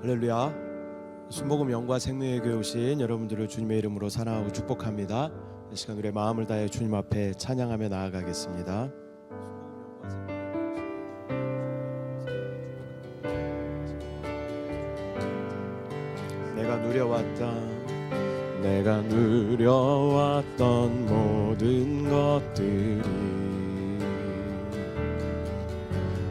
할렐루야. 순복음 영과 생명의 교회 오신 여러분들을 주님의 이름으로 사랑하고 축복합니다. 이 시간 우리의 마음을 다해 주님 앞에 찬양하며 나아가겠습니다. 내가 누려왔다. 내가 누려왔던 모든 것들이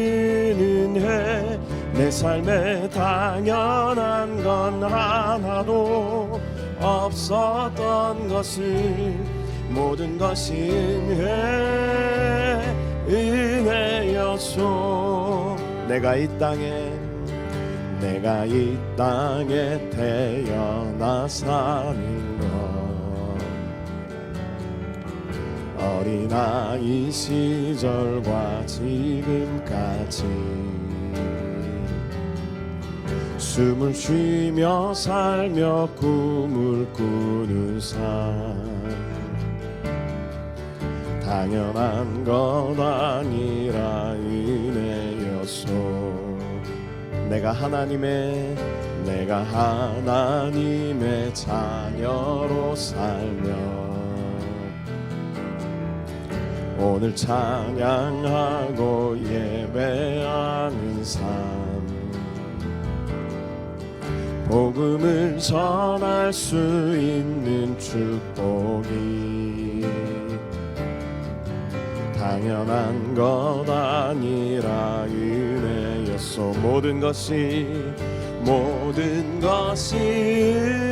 한없는 은혜 내 삶에 당연한 건 하나도 없었던 것을 모든 것이 은혜 은혜였소 내가 이 땅에 내가 이 땅에 태어나 사는 어린아이 시절과 지금까지 숨을 쉬며 살며 꿈을 꾸는 삶. 당연한 것 아니라 은혜였소. 내가 하나님의 내가 하나님의 자녀로 살며 오늘 찬양하고 예배하는 삶. 복음을 전할 수 있는 축복이 당연한 것 아니라 은혜였소. 모든 것이 모든 것이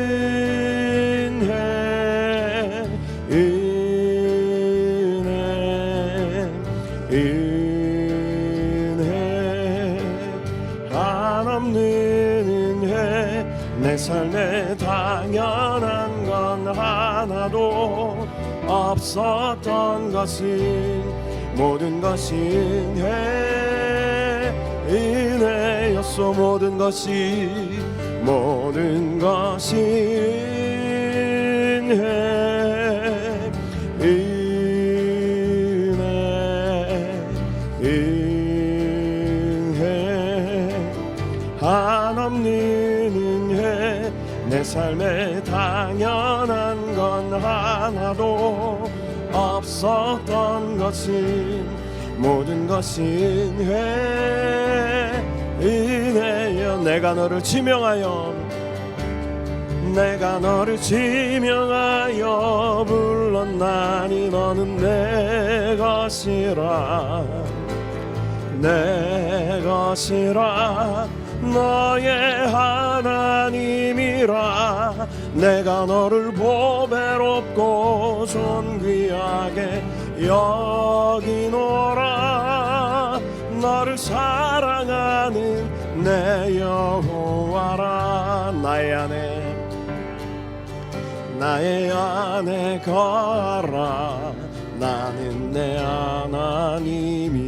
없었던 것은 모든 것이 은혜 은혜였소. 모든 것이 모든 것이 은혜 은혜 은혜. 한없는 내 삶에 당연한 건 하나도 없었던 것은 모든 것이 은혜 은혜여. 내가 너를 지명하여 내가 너를 지명하여. 불렀나니 너는 내 것이라 내 것이라 너의 하나님이라 내가 너를 보배롭고 존귀하게 여기노라. 너를 사랑하는 내 여호와라. 나의 안에 나의 안에 거하라. 나는 내 하나님이니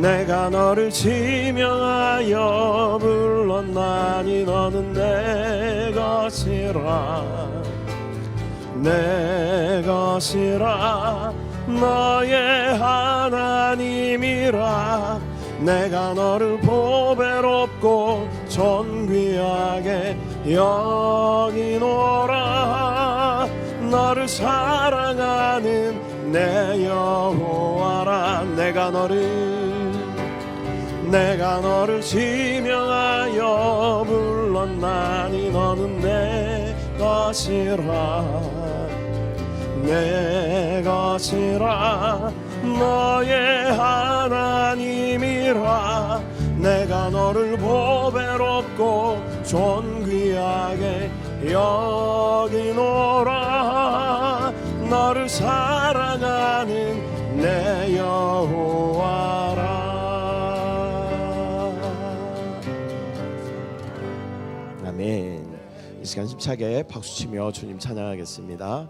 내가 너를 지명하여 불렀나니 너는 내 것이라. 내 것이라. 너의 하나님이라. 내가 너를 보배롭고 존귀하게 여기노라. 너를 사랑하는 내 여호와라. 내가 너를 내가 너를 지명하여 불렀나니 너는 내 것이라. 내 것이라. 너의 하나님이라. 내가 너를 보배롭고 존귀하게 여기노라. 너를 사 힘차게 박수치며 주님 찬양하겠습니다.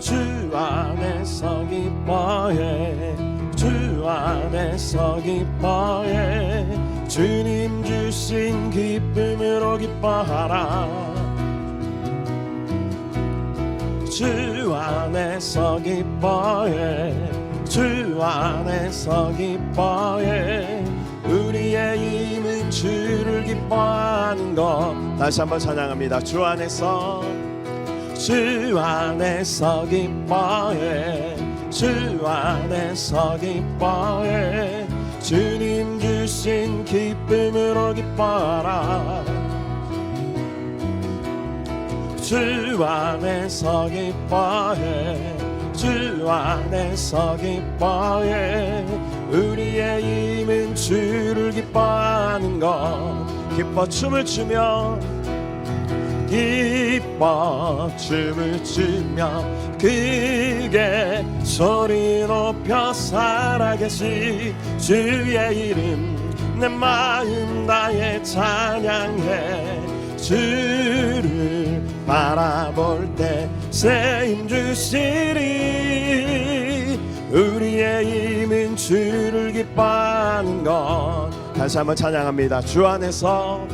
주 안에서 기뻐해. 주 안에서 기뻐해. 주님 주신 기쁨으로 기뻐하라. 주 안에서 기뻐해 주 안에서 기뻐해. 우리의 힘은 주를 기뻐하는 것. 다시 한번 찬양합니다. 주 안에서 주 안에서 기뻐해. 주 안에서 기뻐해. 주님 주신 기쁨으로 기뻐하라. 주 안에서 기뻐해 주 안에서 기뻐해 우리의 힘은 주를 기뻐하는 것. 기뻐 춤을 추며 기뻐 춤을 추며 그게 소리 높여 살아계시. 주의 이름 내 마음 다해 찬양해. 주를 바라볼 때새힘 주시리. 우리의 힘은 주를 기뻐하는 것. 다시 한번 찬양합니다. 주 안에서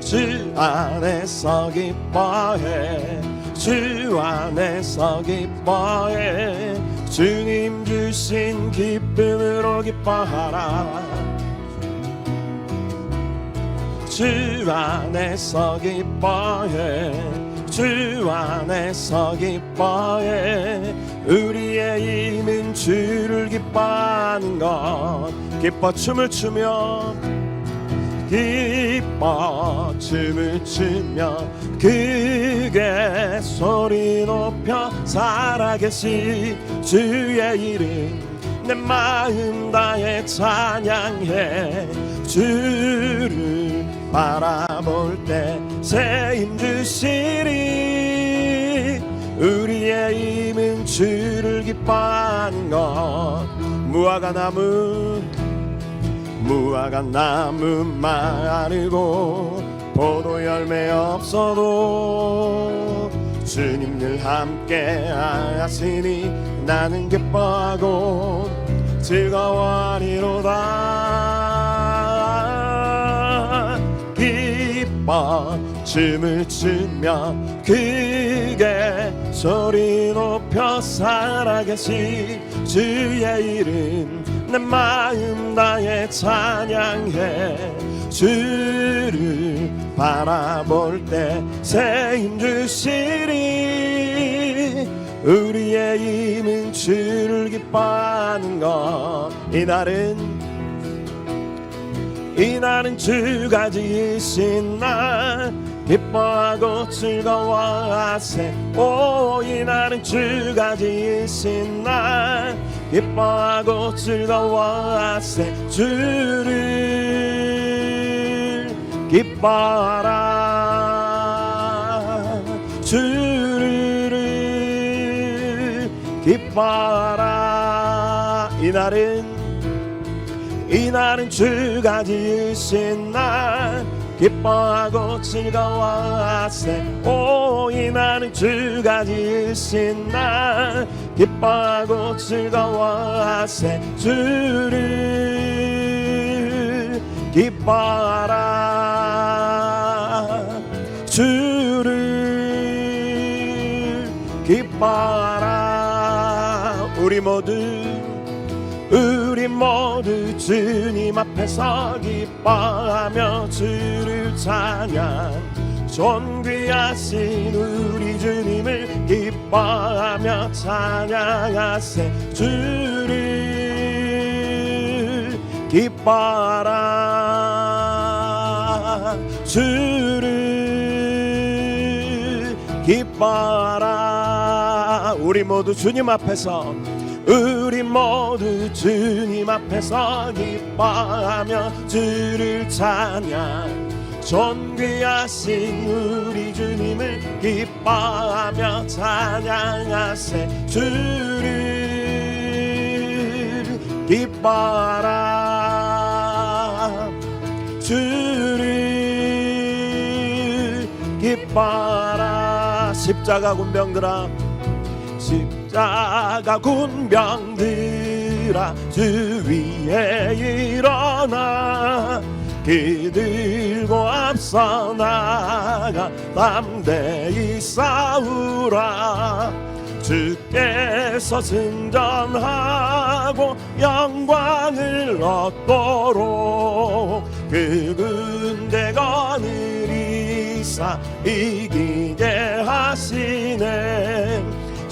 주 안에서 기뻐해. 주 안에서 기뻐해. 주님 주신 기쁨으로 기뻐하라. 주 안에서 기뻐해 주 안에서 기뻐해. 우리의 힘은 주를 기뻐하는 것. 기뻐 춤을 추며 기뻐 춤을 추며 그게 소리 높여 살아계시. 주의 이름 내 마음 다해 찬양해. 주를 바라볼 때 새 힘 주시리. 우리의 힘은 주를 기뻐하는 것. 무화과 나무 무화과 나무 마르고 포도 열매 없어도 주님 늘 함께 하시니 나는 기뻐하고 즐거워하리로다 춤을 추며 그게 소리 높여 살아계시. 주의 이름 내 마음 다해 찬양해. 주를 바라볼 때 새 힘 주시리. 우리의 힘은 주를 기뻐하는 것. 이날은 이날은 주가 지으신 날 기뻐하고 즐거워하세. 오 이날은 주가 지으신 날 기뻐하고 즐거워하세. 주를 기뻐하라. 주를 기뻐하라. 이 날은 이 날은 주가 지으신 날. 기뻐하고 즐거워하세. 오 이 날은 주가 지으신 날. 기뻐하고 즐거워하세. 주를 기뻐하라. 주를 기뻐하라. 우리 모두 우리 모두 주님 앞에서 기뻐하며 주를 찬양. 존귀하신 우리 주님을 기뻐하며 찬양하세 주를 기뻐하라. 주를 기뻐하라. 우리 모두 주님 앞에서 우리 모두 주님 앞에서 기뻐하며 주를 찬양. 존귀하신 우리 주님을 기뻐하며 찬양하세 주를 기뻐하라. 주를 기뻐하라. 십자가 군병들아 십 자가 군병들 아 주 위에 일어나. 기들고 앞서 나가 담대히 싸우라. 주께서 승전하고 영광을 얻도록 그 군대 거느리사 이기게 하시네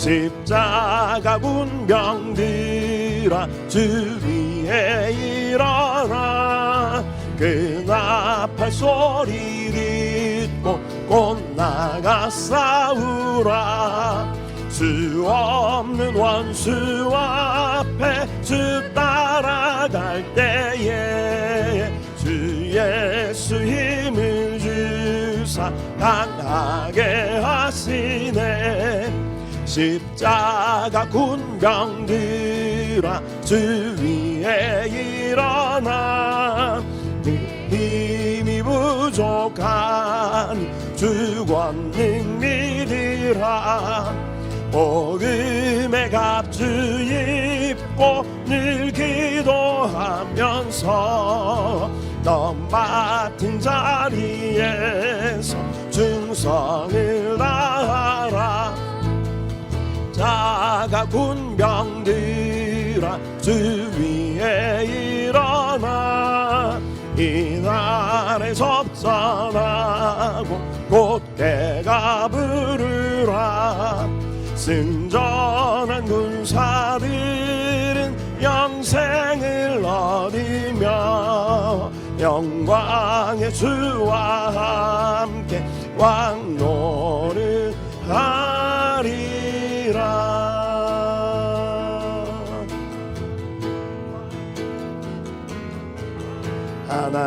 십자가 군병들아 주 위에 일어나. 그 나팔 소리 듣고 곧 나가 싸우라. 수 없는 원수 앞에 주 십자가 군병들아 주 위에 일어나. 힘이 부족한 주 권능 믿으라 복음의 갑주 입고 늘 기도하면서 넌 맡은 자리에서 충성을 군병들아 주 위에 일어나. 이날에 접전하고 곧대가 부르라. 승전한 군사들은 영생을 얻으며 영광의 주와 함께 왕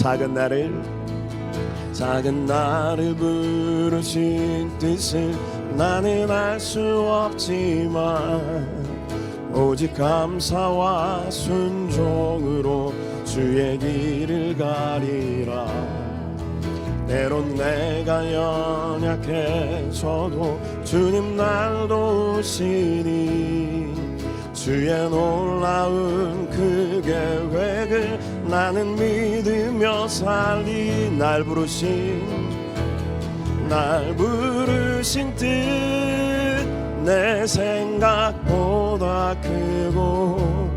작은 나를 작은 나를 부르신 뜻을 나는 알 수 없지만 오직 감사와 순종으로 주의 길을 가리라. 때론 내가 연약해져도 주님 날 도우시니 주의 놀라운 그 계획을 나는 믿으며 살리 날 부르신 날 부르신 뜻. 내 생각보다 크고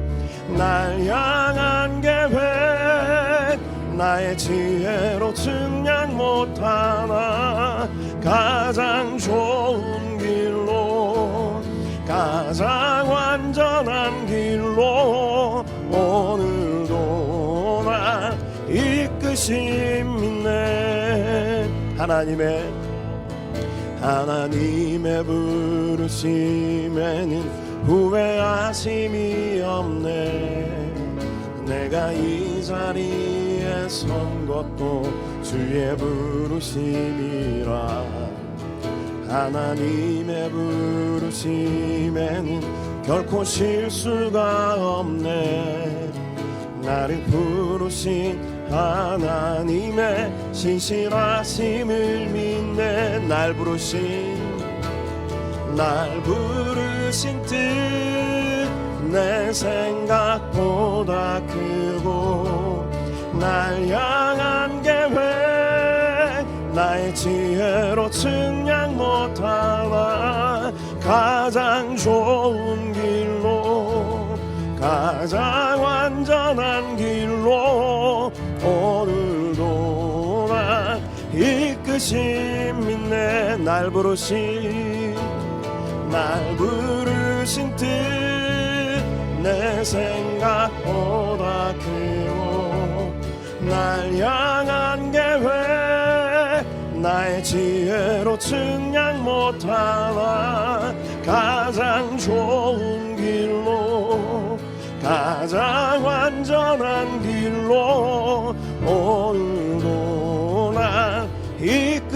날 향한 계획 나의 지혜로 측량 못하나 가장 좋은 길로 가장 완전한 이끄심 믿네. 하나님의 하나님의 부르심에는 후회하심이 없네. 내가 이 자리에 선 것도 주의 부르심이라. 하나님의 부르심에는 결코 실수가 없네. 나를 부르신 하나님의 신실하심을 믿네. 날 부르신 날 부르신 뜻. 내 생각보다 크고 날 향한 계획 나의 지혜로 측량 못하나 가장 좋은 길로 가장 이끄심 믿네. 날 부르신 날 부르신 뜻. 내 생각보다 크고 날 향한 계획. 나의 지혜로 측량 못하나 가장 좋은 길로 가장 완전한 길로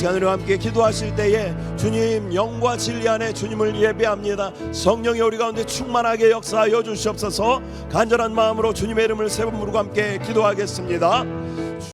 시간 우리와 함께 기도하실 때에 주님 영과 진리 안에 주님을 예배합니다. 성령이 우리 가운데 충만하게 역사하여 주시옵소서. 간절한 마음으로 주님의 이름을 세번 부르고 함께 기도하겠습니다